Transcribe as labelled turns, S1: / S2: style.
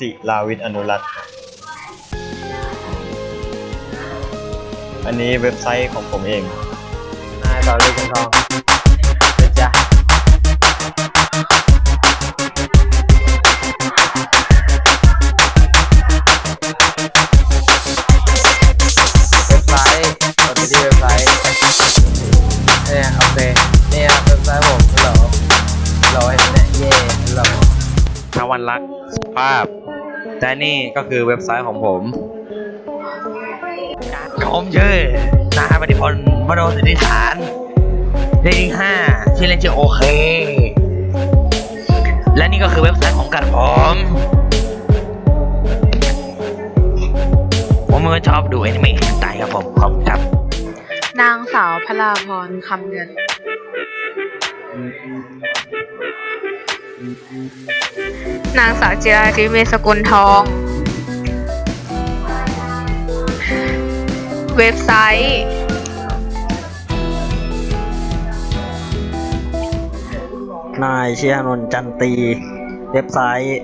S1: ศิลาวิทย์อนุรัตน์อันนี้เว็บไซต์ของผมเอง
S2: นายต่อเลยคุณทองเป็นจ้ะเว็บไซต์กดไปที่เว็บไซต์เนี่ยโอเคเนี่ยเว็บไซต์ผมฮัลโหลฮั วันรักสุภาพและนี่ก็คือเว็บไซต์ของผมผมชื่อนายปฏิพลมโนสิทธิฐานเรตติ้งห้าชื่อเล่นชื่อโอเค และนี่ก็คือเว็บไซต์ของกัดผมผมก็ชอบดูแอนิเมะตายครับผมขอบคุณครับ
S3: นางสาวพลาพรคำเงิน นางสาวจิราธิเมสกุลทอง เว็บไซต์
S2: นายเชียนนท์จันตี เว็บไซต์